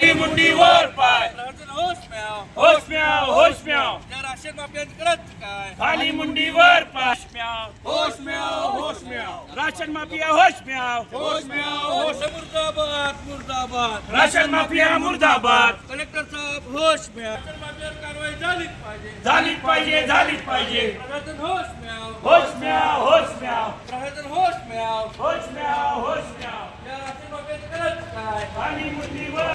मुंडीवर पाय. होश म्याव होश म्याव. होश म्याव त्या राशन माफियांकडे काय खाली मुंडीवर पाय. म्याव होश म्याव होश म्याव. राशन माफिया होश म्याव. होश म्याव होश मुर्दाबाद. राशन माफिया मुर्दाबाद. कलेक्टर साहेब होश राशन माफियावर कारवाई झालीच पाहिजे. झालीच पाहिजे झालीच पाहिजे. प्रशासन होश म्याव होश म्याव होश म्याव प्रशासन होश म्याव होश म्याव होश म्याव या राशन माफियांकडे काय? खाली मुंडीवर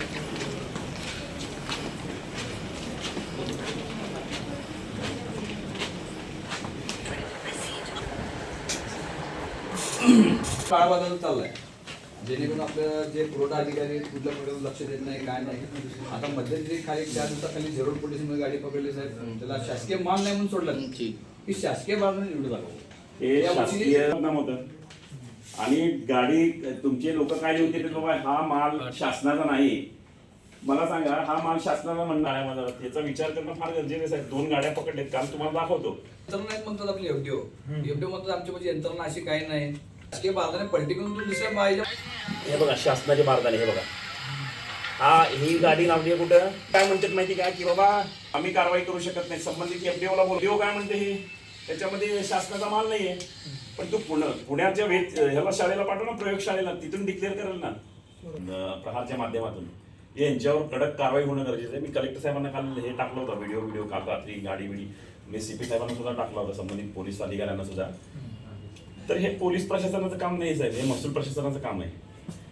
काळा बाजार चाललाय? जेणेकरून आपलं जे पुरवठा अधिकारी आहेत, कुठल्या प्रकारे लक्ष देत नाही काय नाही. आता मध्यंतरी खाली चार दिवसाखाली झेरो पोलिसमध्ये गाडी पकडली साहेब त्याला शासकीय माल नाही म्हणून सोडलं. की शासकीय बाजाराने निवडून दाखव हे शासकीय नाम होतं. आणि गाडी तुमचे लोक काय लिहून देते बाबा हा माल शासनाचा नाही. मला सांगा हा माल शासनाचा म्हणणार माझा याचा विचार करणं फार गरजेचं आहे दोन गाड्या पकडलेत काम तुम्हाला दाखवतो. यंत्रणा म्हणतात आपली एफडीओ. एफडीओ म्हणतात आमची म्हणजे यंत्रणा अशी काही नाही. पलटी करून दुसऱ्या हे बघा शासनाचे बारदाने हे बघा. हा ही गाडी लावली आहे कुठं? काय म्हणतात माहिती का? की बाबा आम्ही कारवाई करू शकत नाही. संबंधित एफडीओला बोल काय म्हणते? हे त्याच्यामध्ये शासनाचा माल नाहीये. पण तू पुणे पुण्याच्या वेद ह्याला शाळेला पाठव ना प्रयोगशाळेला तिथून डिक्लेअर करेल ना. प्रहारच्या माध्यमातून. यांच्यावर कडक कारवाई होणं गरजेचं आहे. मी कलेक्टर साहेबांना काल हे टाकलं होतं. व्हिडिओ व्हिडिओ काल रात्री गाडी बिडी मी सीपी साहेबांना सुद्धा टाकला होता. संबंधित पोलीस अधिकाऱ्यांना सुद्धा. तर हे पोलीस प्रशासनाचं काम नाही साहेब हे महसूल प्रशासनाचं काम आहे.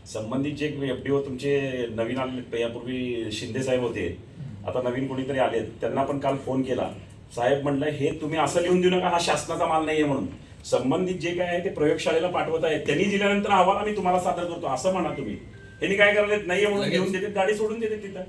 संबंधित जे एफडीओ तुमचे नवीन आले यापूर्वी शिंदे साहेब होते आता नवीन कोणीतरी आलेत त्यांना पण काल फोन केला. साहेब म्हणलं हे तुम्ही असं लिहून देऊ नका हा शासनाचा माल नाहीये म्हणून. संबंधित जे काय आहे ते प्रयोगशाळेला पाठवत आहे त्यांनी दिल्यानंतर अहवाल आम्ही तुम्हाला सादर करतो असं म्हणा तुम्ही. यांनी काय करायला नाहीये म्हणून. घेऊन देतात गाडी सोडून देतात तिथं.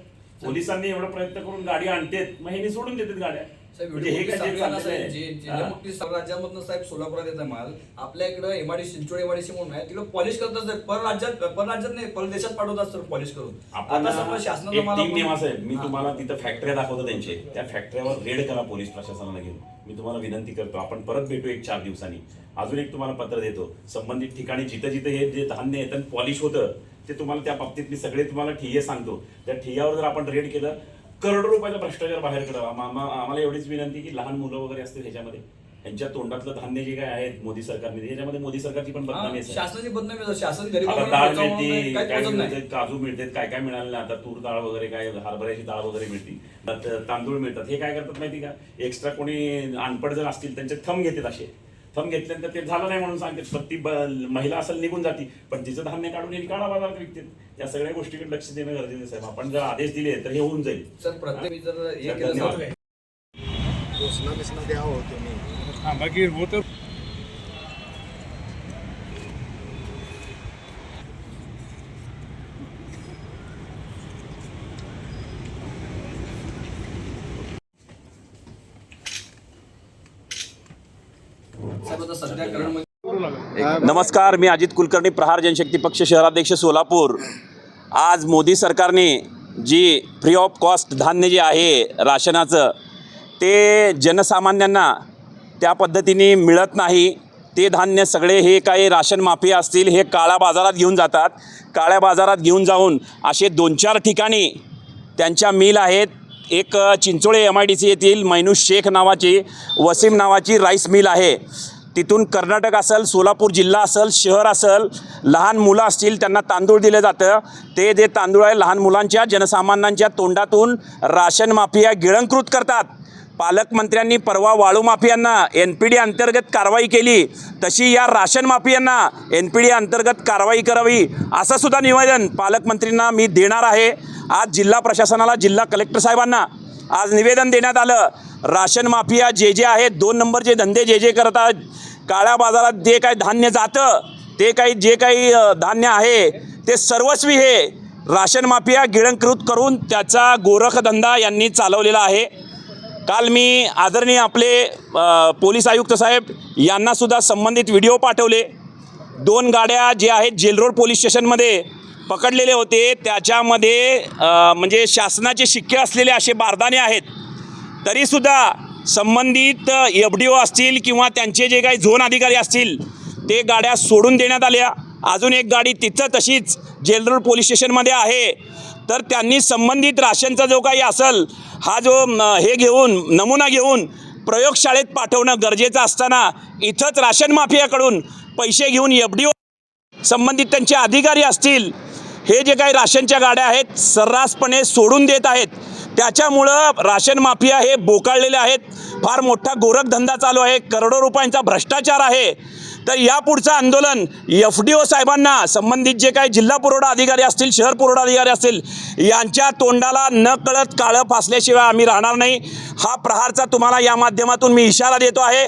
पोलिसांनी एवढा प्रयत्न करून गाडी आणतेत मग ह्यांनी सोडून देतात गाड्या. म्हणजे हे काय जे सांगताना साहेब? जे- हा. राज्यामधनं साहेब सोलापुरात येतं माल. आपल्या इकडं एमआयडी चिंचोड एमआयडीसी म्हणून आहे. तिकडे पॉलिश करत असतात पर राज्यात पर राज्यात नाही पर देशात पाठवत असतात पॉलिश करून. आपण आता समजा शासनाचा एक माल टीम आपण- नियम असा आहे मी हा. तुम्हाला तिथं फॅक्टऱ्या दाखवतो त्यांचे. त्या फॅक्टरीवर रेड करा पोलीस प्रशासनाला घेऊन. मी तुम्हाला विनंती करतो. आपण परत भेटू एक चार दिवसांनी. अजून एक तुम्हाला पत्र देतो. संबंधित ठिकाणी जिथं जिथं हे जे धान्य येतं पॉलिश होतं ते तुम्हाला त्या बाबतीत मी सगळे तुम्हाला ठिये सांगतो. त्या ठियावर जर आपण रेड केलं करोडो रुपयाचा भ्रष्टाचार बाहेर कडा आम्हाला एवढीच विनंती की लहान मुलं वगैरे असतील ह्याच्यामध्ये यांच्या तोंडातलं धान्य जे काय आहे मोदी सरकारने दिलं, ह्याच्यामध्ये मोदी सरकारची पण बदनामी आहे. शासनाची बदनामी. शासन डाळ मिळते काय काजू मिळते काय काय मिळालं नाही. आता तूर डाळ वगैरे काय हरभऱ्याची डाळ वगैरे मिळते. तांदूळ मिळतात. हे काय करतात माहिती का? एक्स्ट्रा कोणी अनपड जर असतील त्यांचे थंब घेतात असे. थंब घेतल्यानंतर ते झालं नाही म्हणून सांगतात. पण ती महिला असेल निघून जाती. पण तिचं धान्य काढून यांनी काळा बाजारात विकतात या सगळ्या गोष्टीकडे लक्ष देणं गरजेचं आहे. साहेब आपण जर आदेश दिले तर हे होऊन जाईल. सर प्रत्येक जर हे केलं घोषणा द्यावं तुम्ही. हा बाकी होतं. नमस्कार मी अजित कुलकर्णी प्रहार जनशक्ती पक्ष शहराध्यक्ष सोलापूर. आज मोदी सरकारने जी फ्री ऑफ कॉस्ट धान्य जे आहे राशनाचं ते जनसामान्यांना त्या पद्धतीने मिळत नाही. ते धान्य सगळे हे काही राशन माफिया असतील हे काळ्या बाजारात घेऊन जातात. काळ्या बाजारात घेऊन जाऊन असे दोन चार ठिकाणी त्यांच्या मिल आहेत एक Chincholi M I D C येथील मैनूस शेख नावाची वसीम नावाची राईस मिल आहे. तिथून कर्नाटक असेल सोलापूर जिल्हा असेल शहर असेल लहान मुलं असतील त्यांना तांदूळ दिलं जातं. ते जे तांदूळ आहे लहान मुलांच्या जनसामान्यांच्या तोंडातून राशन माफिया गिळंकृत करतात. पालकमंत्र्यांनी परवा वाळू माफियांना एन पी डी अंतर्गत कारवाई केली. तशी या राशन माफियांना एन पी डी अंतर्गत कारवाई करावी असं सुद्धा निवेदन पालकमंत्रींना मी देणार आहे. आज जिल्हा प्रशासनाला जिल्हा कलेक्टर साहेबांना आज निवेदन देण्यात आलं. राशन माफिया जे जे आहेत दोन नंबरचे धंदे जे जे करतात काळ्या बाजारात जे काही धान्य जातं ते काही जे काही धान्य आहे ते सर्वस्वी हे राशन माफिया गिळंकृत करून त्याचा गोरखधंदा यांनी चालवलेला आहे. काल मी आदरणीय आपले पोलीस आयुक्त साहेब यांनासुद्धा संबंधित व्हिडिओ पाठवले. दोन गाड्या जे आहेत जेलरोड पोलीस स्टेशनमध्ये पकडलेले होते. त्याच्यामध्ये म्हणजे शासनाचे शिक्के असलेले असे बारदाने आहेत. तरीसुद्धा संबंधित एफ डी ओ असतील किंवा त्यांचे जे काही झोन अधिकारी असतील ते गाड्या सोडून देण्यात आल्या. अजून एक गाडी तिथं तशीच जेलरोड पोलीस स्टेशनमध्ये आहे. तर त्यांनी संबंधित राशनचा जो काही असेल हा जो हे घेऊन नमुना घेऊन प्रयोगशाळेत पाठवणं गरजेचं असताना इथंच राशन माफियाकडून पैसे घेऊन एफ डी ओ संबंधित त्यांचे अधिकारी असतील हे जे काही राशनच्या गाड्या आहेत सर्रासपणे सोडून देत आहेत. त्याच्यामुळं राशन माफिया हे बोकाळलेले आहेत. फार मोठा गोरखधंदा चालू आहे. करोडो रुपयांचा भ्रष्टाचार आहे. तर यापुढचं आंदोलन एफ डी ओ साहेबांना संबंधित जे काही जिल्हा पुरवठा अधिकारी असतील शहर पुरवठा अधिकारी असतील यांच्या तोंडाला न कळत काळं फासल्याशिवाय आम्ही राहणार नाही. हा प्रहारचा तुम्हाला या माध्यमातून मी इशारा देतो आहे.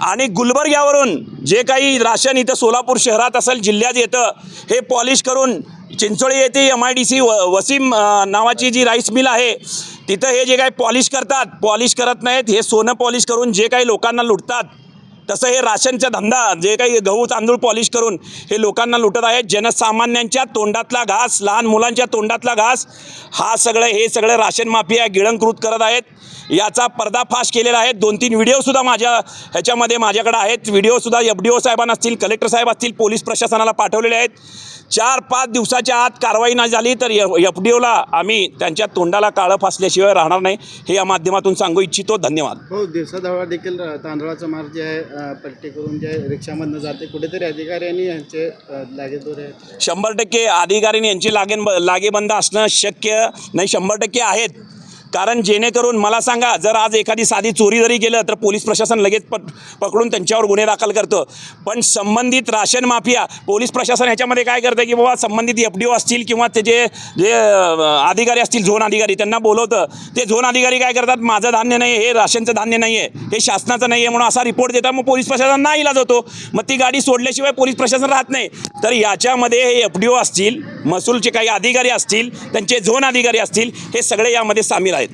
आणि गुलबर्ग्यावरून जे काही राशन इथं सोलापूर शहरात असेल जिल्ह्यात येतं हे पॉलिश करून चिंचोळी येथे एम आय डी सी व वसीम नावाची जी राईस मिल आहे तिथं हे जे काही पॉलिश करतात पॉलिश करत नाहीत हे सोनं पॉलिश करून जे काही लोकांना लुटतात तसं हे राशनचा धंदा जे काही गहू तांदूळ पॉलिश करून हे लोकांना लुटत आहेत. जनसामान्यांच्या तोंडातला घास लहान मुलांच्या तोंडातला घास हा सगळं हे सगळं राशन माफिया गिळंकृत करत आहेत. याचा पर्दाफाश केलेला आहे. दोन तीन व्हिडिओसुद्धा माझ्या ह्याच्यामध्ये माझ्याकडे आहेत. व्हिडिओसुद्धा एफ डी ओ साहेबांना असतील कलेक्टर साहेब असतील पोलीस प्रशासनाला पाठवलेले आहेत. चार पाच दिवसाच्या आत कारवाई नाही झाली तर एफ डी ओला आम्ही त्यांच्या तोंडाला काळं फासल्याशिवाय राहणार नाही हे या माध्यमातून सांगू इच्छितो. धन्यवाद. हो दिवसाढवळा देखील तांदळाचा मार्ग जे आहे पट्टी करून जे रिक्षामधनं जाते. कुठेतरी अधिकाऱ्यांनी यांचे लागेदोरे शंभर टक्के अधिकारीने यांची लागेन लागेबंद असणं शक्य नाही. शंभर टक्के आहेत. कारण जेणेकरून मला सांगा जर आज एखादी साधी चोरी जरी केलं तर पोलीस प्रशासन लगेच प पकडून त्यांच्यावर गुन्हे दाखल करतं. पण संबंधित राशन माफिया पोलीस प्रशासन ह्याच्यामध्ये काय करतं की बाबा संबंधित एफ डी ओ असतील किंवा ते जे जे अधिकारी असतील झोन अधिकारी त्यांना बोलवतं. ते झोन अधिकारी काय करतात माझं धान्य नाही हे राशनचं धान्य नाही आहे हे शासनाचं नाही आहे म्हणून असा रिपोर्ट देतात. मग पोलीस प्रशासन नाही इलाज होतो. मग ती गाडी सोडल्याशिवाय पोलीस प्रशासन राहत नाही. तर याच्यामध्ये हे एफ डी ओ असतील महसूलचे काही अधिकारी असतील त्यांचे झोन अधिकारी असतील हे सगळे यामध्ये सामील आहेत.